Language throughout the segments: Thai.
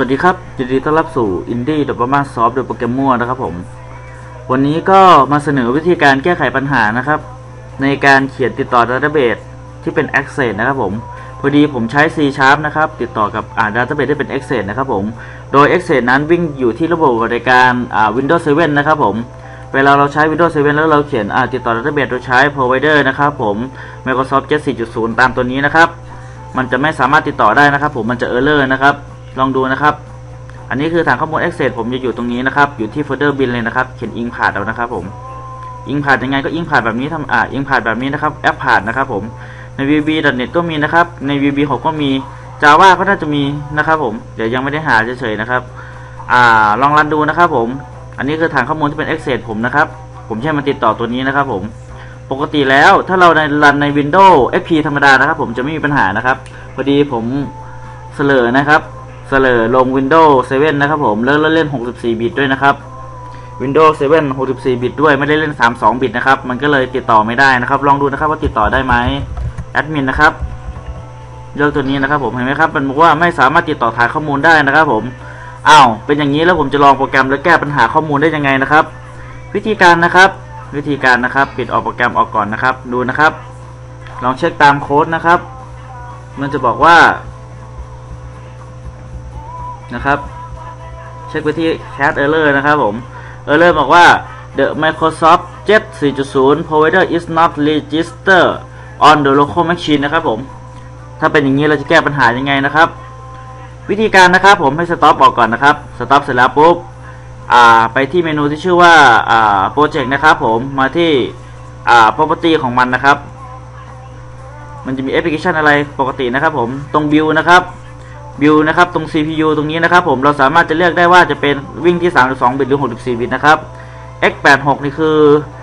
วัสดีครับยินดีต้อนรับสู่ Indie d o p a m Soft โดยโปรแกรมมั่วนะครับผม วันนี้ก็มาเสนอวิธีการแก้ไขปัญหานะครับ ในการเขียนติดต่อ Database ที่เป็น Access นะครับผม พอดีผมใช้ C Sharp นะครับ ติดต่อกับอ่า Database ที่เป็น Access นะครับผม โดย Access นั้นวิ่งอยู่ที่ระบบในการอ่า Windows 7 นะครับผมเวลาเราใช้ Windows 7 แล้วเราเขียนอ่าติดต่อ Database โดยใช้ Provider นะครับผม Microsoft 7 4.0 ตามตัวนี้นะครับ มันจะไม่สามารถติดต่อได้นะครับผมมันจะ Error นะครับ ลองดูนะครับ อันนี้คือฐานข้อมูล Access ผมจะอยู่ตรงนี้นะครับ อยู่ที่โฟลเดอร์บินเลยนะครับ เขียนอิงผ่านเอานะครับ ผมอิงผ่านยังไงก็อิงผ่านแบบนี้ทำอ่าอิงผ่านแบบนี้นะครับแอปผ่านนะครับ ผมใน vb.net ก็มีนะครับ ใน vb6 ก็มี java ก็น่าจะมีนะครับ ผมเดี๋ยวยังไม่ได้หาเฉยๆนะครับ อ่าลองรันดูนะครับ ผม อันนี้คือฐานข้อมูลที่เป็น Access ผมนะครับ ผมใช้มันติดต่อตัวนี้นะครับ ผมปกติแล้วถ้าเราในรันใน Windows FP ธรรมดานะครับ ผมจะไม่มีปัญหานะครับ พอดีผมเสลอนะครับ เสลอลง Windows 7 นะครับผม แล้วเล่น 64 บิตด้วยนะครับ Windows 7 64 บิตด้วยไม่ได้เล่น 32 บิตนะครับ มันก็เลยติดต่อไม่ได้นะครับ ลองดูนะครับว่าติดต่อได้ไหมแอดมินนะครับเลือกตัวนี้นะครับผมเห็นไหมครับมันบอกว่าไม่สามารถติดต่อฐานข้อมูลได้นะครับผมอ้าวเป็นอย่างนี้แล้วผมจะลองโปรแกรมแล้วแก้ปัญหาข้อมูลได้ยังไงนะครับ วิธีการนะครับ วิธีการนะครับ ปิดออกโปรแกรมออกก่อนนะครับ ดูนะครับ ลองเช็คตามโค้ดนะครับ มันจะบอกว่า นะครับ เช็คไปที่ cat error นะครับผม error บอกว่า the Microsoft Jet 4.0 provider is not registered on the local machine นะครับผม ถ้าเป็นอย่างนี้เราจะแก้ปัญหายังไงนะครับ วิธีการนะครับผมให้ stop ออกก่อนนะครับ stop เสร็จแล้วปุ๊บไปที่เมนูที่ชื่อว่า project นะครับผมมาที่ property ของมันนะครับ มันจะมีแอปพลิเคชันอะไรปกตินะครับผมตรง view นะครับ view นะครับ ตรง CPU ตรงนี้นะครับ ผมเราสามารถจะเลือกได้ว่าจะเป็นวิ่งที่ 32 บิตหรือ 64 บิตนะครับ x86 นี่คือ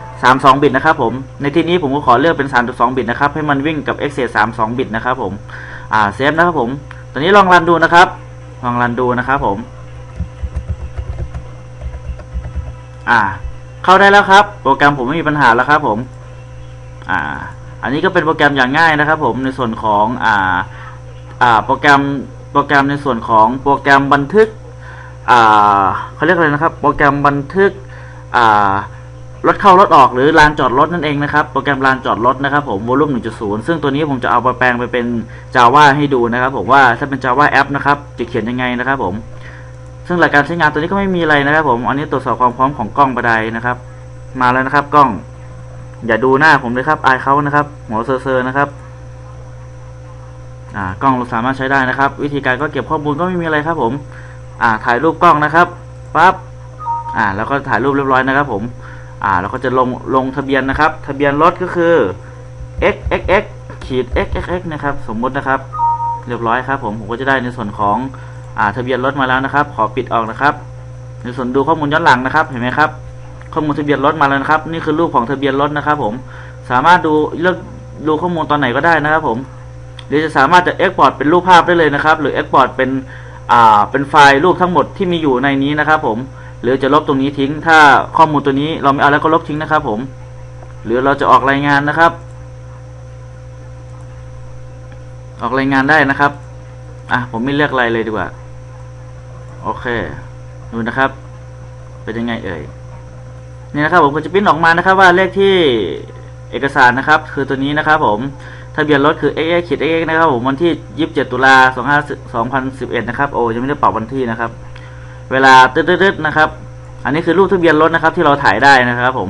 32 บิตนะครับผมในที่นี้ผมก็ขอเลือกเป็น 3.2 บิตนะครับให้มันวิ่งกับ x 32 บิตนะครับผมอ่าเซฟนะครับผมตอนนี้ลองรันดูนะครับลองรันดูนะครับผม อ่า เข้าได้แล้วครับ โปรแกรมผมไม่มีปัญหาแล้วครับ ผม อ่า อันนี้ก็เป็นโปรแกรมอย่างง่ายนะครับ ผมในส่วนของอ่าอ่าโปรแกรม โปรแกรมในส่วนของโปรแกรมบันทึกเขาเรียกอะไรนะครับ โปรแกรมบันทึกรถเข้ารถออกหรือลานจอดรถนั่นเองนะครับ โปรแกรมลานจอดรถนะครับผมวอลุ่ม1.0 ซึ่งตัวนี้ผมจะเอาไปแปลงไปเป็น Java ให้ดูนะครับ ผมว่าถ้าเป็น Java App นะครับจะเขียนยังไงนะครับ ผม ซึ่งหลักการใช้งานตัวนี้ก็ไม่มีอะไรนะครับ ผมอันนี้ตรวจสอบความพร้อมของกล้องบันไดนะครับ มาแล้วนะครับกล้อง อย่าดูหน้าผมเลยครับอายเขานะครับหัวเซอร์นะครับ อ่ากล้องเราสามารถใช้ได้นะครับ วิธีการก็เก็บข้อมูลก็ไม่มีอะไรครับผมอ่าถ่ายรูปกล้องนะครับปั๊บอ่าแล้วก็ถ่ายรูปเรียบร้อยนะครับผมอ่าเราก็จะลงลงทะเบียนนะครับ ทะเบียนรถก็คือ x x x ขีด x x x นะครับ สมมุตินะครับ เรียบร้อยครับผมผมก็จะได้ในส่วนของอ่าทะเบียนรถมาแล้วนะครับ ขอปิดออกนะครับ ในส่วนดูข้อมูลย้อนหลังนะครับ เห็นไหมครับ ข้อมูลทะเบียนรถมาแล้วนะครับ นี่คือรูปของทะเบียนรถนะครับ ผมสามารถดูเลือกดูข้อมูลตอนไหนก็ได้นะครับ ผม หรือจะสามารถจะ export เป็นรูปภาพได้เลยนะครับ หรือ export เป็นอ่าเป็นไฟล์รูปทั้งหมดที่มีอยู่ในนี้นะครับ ผม หรือจะลบตรงนี้ทิ้ง ถ้าข้อมูลตัวนี้เราไม่เอาแล้วก็ลบทิ้งนะครับ ผม หรือเราจะออกรายงานนะครับ ออกรายงานได้นะครับอะผมไม่เลือกอะไรเลยดีกว่า โอเคดูนะครับ เป็นยังไงเอ่ยนี่นะครับผมก็จะพิมพ์ออกมานะครับว่าเลขที่เอกสารนะครับ คือตัวนี้นะครับผม ทะเบียนรถคือ x x ขีด x x นะครับผมวันที่ 27 ตุลา2011 นะครับ โอ้ยังไม่ได้ปรับวันที่นะครับ เวลาตืดๆนะครับ อันนี้คือรูปทะเบียนรถนะครับ ที่เราถ่ายได้นะครับ ผม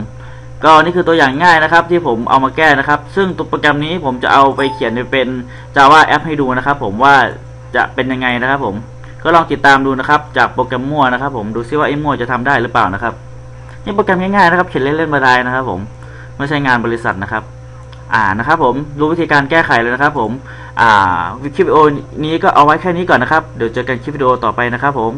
ก็นี่คือตัวอย่างง่ายนะครับ ที่ผมเอามาแก้นะครับ ซึ่งตัวโปรแกรมนี้ผมจะเอาไปเขียนเป็น Java App ให้ดูนะครับ ผมว่าจะเป็นยังไงนะครับ ผม ก็ลองติดตามดูนะครับ จากโปรแกรมมั่วนะครับ ผมดูซิว่าไอ้มั่วจะทำได้หรือเปล่านะครับ นี่โปรแกรมง่ายๆนะครับ เขียนเล่นๆมาได้นะครับ ผมไม่ใช่งานบริษัทนะครับ อ่านะครับผมรู้วิธีการแก้ไขเลยนะครับผมอ่าคลิปวิดีโอนี้ก็เอาไว้แค่นี้ก่อนนะครับ เดี๋ยวเจอกันคลิปวิดีโอต่อไปนะครับผม